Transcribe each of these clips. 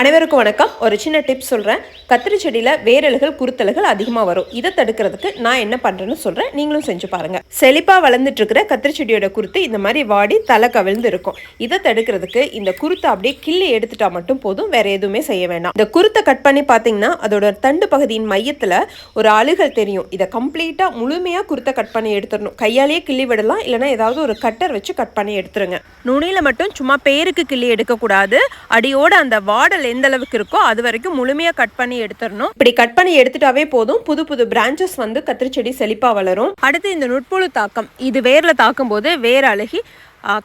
அனைவருக்கும் வணக்கம். ஒரு சின்ன டிப்ஸ் சொல்கிறேன் கத்திரி செடியில் வேரல்கள் குருத்தல்கள் அதிகமாக வரும். இதை தடுக்கிறதுக்கு நான் என்ன பண்ணுறேன்னு சொல்கிறேன் நீங்களும் செஞ்சு பாருங்கள் செழிப்பாக வளர்ந்துட்டு இருக்கிற கத்திரி செடியோட குருத்து இந்த மாதிரி வாடி தலை கவிழ்ந்து இருக்கும். இதை தடுக்கிறதுக்கு இந்த குருத்தை அப்படியே கிள்ளி எடுத்துட்டா மட்டும் போதும். வேற எதுவுமே செய்ய வேண்டாம். இந்த குருத்தை கட் பண்ணி பார்த்தீங்கன்னா அதோட தண்டு பகுதியின் மையத்தில் ஒரு அழுகல் தெரியும். இதை கம்ப்ளீட்டாக முழுமையாக குருத்தை கட் பண்ணி எடுத்துடணும். கையாலேயே கிள்ளி விடலாம். இல்லைன்னா ஏதாவது ஒரு கட்டர் வச்சு கட் பண்ணி எடுத்துருங்க. நுனியில் மட்டும் சும்மா பேருக்கு கிள்ளி எடுக்கக்கூடாது. அடியோட அந்த வாடலை எந்த அளவுக்கு இருக்கோ அது வரைக்கும் முழுமையாக கட் பண்ணி எடுத்துடணும். இப்படி கட் பண்ணி எடுத்துட்டாவே போதும். புது புது பிரான்ச்சஸ் வந்து கத்திரி செடி செழிப்பாக வளரும். அடுத்து இந்த நுட்புழு தாக்கம். இது வேரில் தாக்கும் போது வேர் அழுகி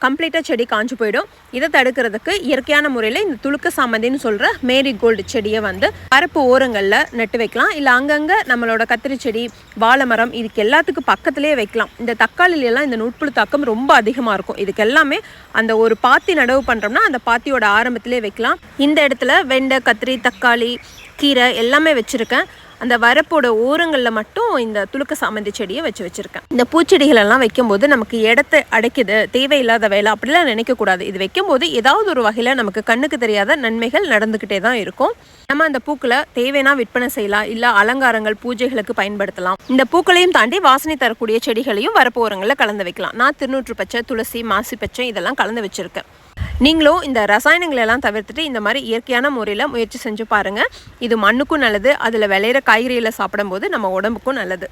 கம்ப்ளீட்டாக செடி காஞ்சு போயிடும். இதை தடுக்கிறதுக்கு இயற்கையான முறையில் இந்த துளுக்க சாமந்தின்னு சொல்கிற மேரி கோல்டு செடியை வந்து பரப்பு ஓரங்களில் நட்டு வைக்கலாம். இல்லை அங்கங்கே நம்மளோட கத்திரி செடி வாழை மரம் இதுக்கு எல்லாத்துக்கும் பக்கத்துலேயே வைக்கலாம். இந்த தக்காளிலெல்லாம் இந்த நுட்புழு தாக்கம் ரொம்ப அதிகமாக இருக்கும். இதுக்கு எல்லாமே அந்த ஒரு பாத்தி நடவு பண்ணுறோம்னா அந்த பாத்தியோட ஆரம்பத்திலே வைக்கலாம். இந்த இடத்துல வெண்டை கத்திரி தக்காளி கீரை எல்லாமே வச்சுருக்கேன். அந்த வரப்போட ஓரங்களில் மட்டும் இந்த துளுக்க சாமந்தி செடியை வச்சு வச்சுருக்கேன். இந்த பூச்செடிகள் எல்லாம் வைக்கும்போது நமக்கு இடத்த அடைக்குது தேவையில்லாத வேலை அப்படிலாம் நினைக்கக்கூடாது இது வைக்கும்போது ஏதாவது ஒரு வகையில் நமக்கு கண்ணுக்கு தெரியாத நன்மைகள் நடந்துக்கிட்டே தான் இருக்கும். நம்ம அந்த பூக்களை தேவைன்னா விற்பனை செய்யலாம் இல்லை அலங்காரங்கள் பூஜைகளுக்கு பயன்படுத்தலாம். இந்த பூக்களையும் தாண்டி வாசனை தரக்கூடிய செடிகளையும் வரப்பு ஓரங்களில் கலந்து வைக்கலாம். நான் திருநூற்று பச்சை துளசி மாசி பச்சை இதெல்லாம் கலந்து வச்சுருக்கேன். நீங்களும் இந்த ரசாயனங்களை எல்லாம் தவிர்த்துட்டு இந்த மாதிரி இயற்கையான முறையில் முயற்சி செஞ்சு பாருங்கள் இது மண்ணுக்கும் நல்லது அதில் விளையிற காய்கறிகளை சாப்பிடும்போது நம்ம உடம்புக்கும் நல்லது.